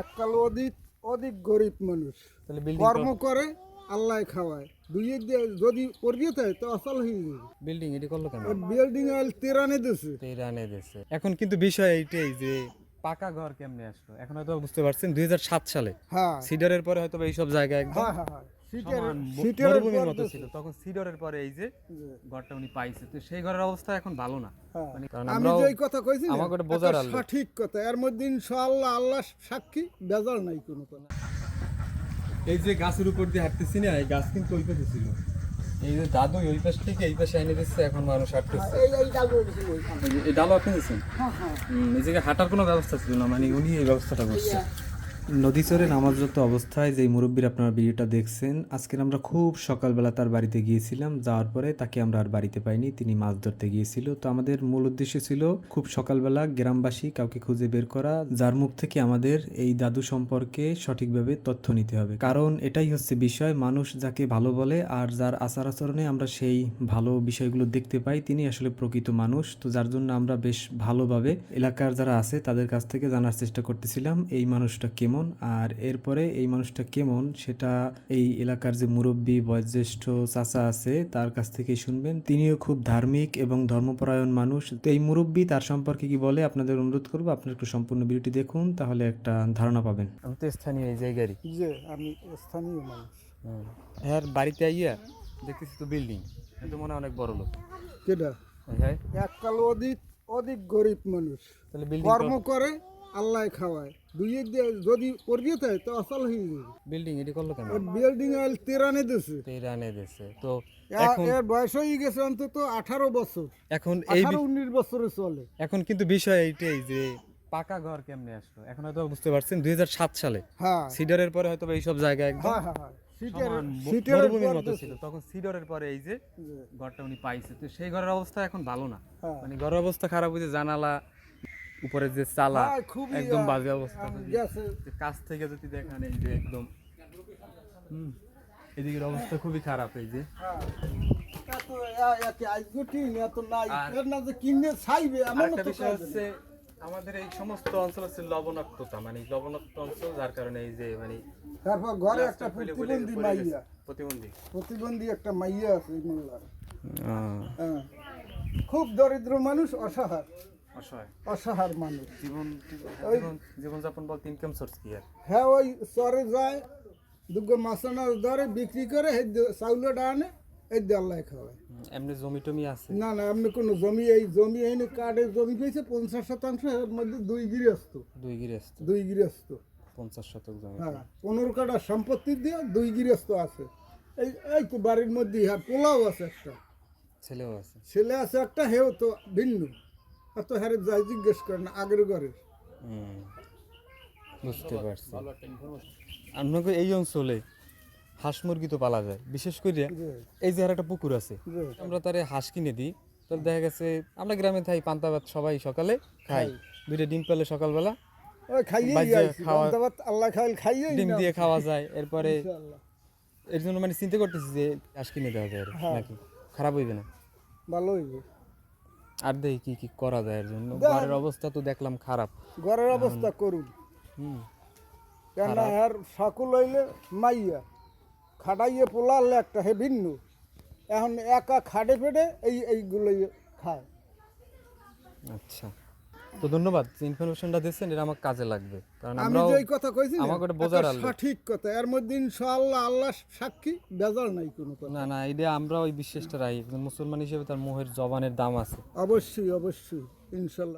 এককাল অধিক অধিক গরিব মানুষ। কর্ম করে। আল্লাহ খাওয়ায়। দুই যদি করিয়ে থাকে তো অসল হয়ে যাবে। বিল্ডিং এটি করল কেন? বিল্ডিং আইল তেরানে দিছে। তেরানে দেশে এখন কিন্তু বিষয় এইটাই যে পাকা ঘর কেমনে আসলো? এখন হয়তো বুঝতে পারছেন দুই হাজার সাত সালে। হ্যাঁ। সিডারের পরে হয়তো এইসব জায়গা একদম। সিটের সমান ব- সিটের মরুভূমির মতো ছিল। তখন সিডরের পরে এই যে ঘরটা উনি পাইছে। তো সেই ঘরের অবস্থা এখন ভালো না। হ্যাঁ। মানে কারণ আমি আমরাও কথা কইছি আমাকে বোঝার সঠিক কথা। এর মধ্যে ইনশাআল্লাহ আল্লাহ সাক্ষী বেজাল নাই কোনো কথা এই যে গাছের উপর দিয়ে হাঁটতেছি না এই গাছ কিন্তু ওই পাশে ছিল। এই যে দাদু ওই পাশ থেকে এই পাশে এনে দিচ্ছে এখন মানুষ হাঁটতেছে। এই ডাল আপনি দিচ্ছেন হ্যাঁ হ্যাঁ। এই জায়গায় হাঁটার কোনো ব্যবস্থা ছিল না মানে উনি এই ব্যবস্থাটা করছে। নদী চরে নামাজরত অবস্থায় যে মুরব্বীর আপনারা ভিডিওটা দেখছেন, আজকের আমরা খুব সকালবেলা তার বাড়িতে গিয়েছিলাম। যাওয়ার পরে তাকে আমরা আর বাড়িতে পাইনি, তিনি মাছ ধরতে গিয়েছিল। তো আমাদের মূল উদ্দেশ্য ছিল খুব সকালবেলা গ্রামবাসী কাউকে খুঁজে বের করা, যার মুখ থেকে আমাদের এই দাদু সম্পর্কে সঠিকভাবে তথ্য নিতে হবে। কারণ এটাই হচ্ছে বিষয়, মানুষ যাকে ভালো বলে আর যার আচার আচরণে আমরা সেই ভালো বিষয়গুলো দেখতে পাই, তিনি আসলে প্রকৃত মানুষ। তো যার জন্য আমরা বেশ ভালোভাবে এলাকার যারা আছে তাদের কাছ থেকে জানার চেষ্টা করতেছিলাম, এই মানুষটা কেমন? আর এরপরে এই মানুষটা কেমন? সেটা এই এলাকার যে মুরব্বী বয়োজ্যেষ্ঠ চাচা আছে তার কাছ থেকেই শুনবেন। তিনিও খুব ধার্মিক এবং ধর্মপরায়ণ মানুষ। তো এই মুরব্বী তার সম্পর্কে কি বলে? আপনাদের অনুরোধ করব আপনারা একটু সম্পূর্ণ ভিডিওটি দেখুন তাহলে একটা ধারণা পাবেন। আমি তো স্থানীয় এই জায়গারই। যে আমি স্থানীয় মানুষ। হ্যাঁ বাড়িতে আইয়া দেখতেছি তো বিল্ডিং। তো মনে হয় অনেক বড় লোক কেটা হ্যাঁ। এককাল অধিক অধিক গরিব মানুষ। তাহলে বিল্ডিং কর্ম করে আল্লাহ খাওয়ায়। যদি পড়িয়ে থাকে তো অসল হয়ে যাবে। বিল্ডিং এটি করল কেন? বিল্ডিং তেরানে দিছে। তেরানে দেশে তো এখন এর বয়স হয়ে গেছে অন্তত আঠারো বছর। এখন এই উনিশ বছরে চলে। এখন কিন্তু বিষয় এইটাই যে পাকা ঘর কেমনে আসলো? এখন হয়তো বুঝতে পারছেন দুই হাজার সাত সালে। হ্যাঁ। সিডারের পরে হয়তো এইসব জায়গা একদম হ্যাঁ হ্যাঁ হ্যাঁ। ছিল। তখন সিডরের পরে এই যে ঘরটা উনি পাইছে। তো সেই ঘরের অবস্থা এখন ভালো না। মানে ঘরের অবস্থা খারাপ হয়েছে জানালা উপরে যে চালা একদম বাজে অবস্থা। কাছ থেকে যদি দেখান এই যে একদম হুম এদিকের অবস্থা খুবই খারাপ এই যে। হ্যাঁ। আমাদের এই সমস্ত অঞ্চল হচ্ছে লবণাক্ততা মানে লবণাক্ত অঞ্চল যার কারণে এই যে মানে তারপর ঘরে একটা প্রতিবন্ধী মাইয়া। প্রতিবন্ধী? প্রতিবন্ধী একটা মাইয়া আছে হ্যাঁ। খুব দরিদ্র মানুষ অসহায়। অসহায়। মানুষ। জীবন জীবন জীবনযাপন বলতে ইনকাম সোর্স কি আর? হ্যাঁ ওই চরে যায় দুগো মাসানা ধরে বিক্রি করে এই চাউল ডানে এই দিয়ে আল্লাহ খাওয়ায় এমনি জমি টমি আছে? না না এমনি কোনো জমি এই জমি এই কার্ডে জমি পেয়েছে পঞ্চাশ শতাংশ এর মধ্যে দুই গৃহস্থ। দুই গৃহস্থ? দুই গৃহস্থ। পঞ্চাশ শতক জমি। হ্যাঁ পনেরো কাটা সম্পত্তি দিয়ে দুই গৃহস্থ আছে। এই এই তো বাড়ির মধ্যে হ্যাঁ পোলাও আছে একটা। ছেলেও আছে? ছেলে আছে একটা হেও তো ভিন্ন। আর তো হ্যাঁ যাই জিজ্ঞেস করে না আগের ঘরের। বুঝতে পারছি। আপনাকে এই অঞ্চলে হাঁস মুরগি তো পালা যায়। বিশেষ করে এই যে আর একটা পুকুর আছে আমরা তারে হাঁস কিনে দিই। তাহলে দেখা গেছে আমরা গ্রামে থাই পান্তা ভাত সবাই সকালে খাই। দুইটা ডিম পেলে সকালবেলা ওই খাইয়ে খাওয়া- বান্দাবাদ আল্লাহ খাইল খাইয়ে ডিম দিয়ে খাওয়া যায়। এরপরে এর জন্য মানে চিন্তা করতেছি যে হাঁস কিনে দেওয়া যায় হ্যাঁ। নাকি? খারাপ হইবে না। ভালো হইবে। আর দেখি কি কি করা যায় এর জন্য? ঘরের অবস্থা তো দেখলাম খারাপ। ঘরের অবস্থা করুন। হুম। কেন আর সকল হইলে মাইয়া খাটাইয়ে পোলালে একটা হে ভিন্ন। এখন একা খাটে পেটে এই এইগুলোই খায়। আচ্ছা। তো ধন্যবাদ যে ইনফরমেশনটা দিচ্ছেন এটা আমার কাজে লাগবে। কারণ আমি যেই কথা কইছি আমাকে ওটা বোঝার আলো। সঠিক কথা। এর মধ্যে ইনশাআল্লাহ আল্লাহ সাক্ষী বেজাল নাই কোনো কথা। না না এটা আমরা ওই বিশ্বাসটা রাখি মুসলমান হিসেবে তার মোহের জবানের দাম আছে। অবশ্যই অবশ্যই ইনশাল্লাহ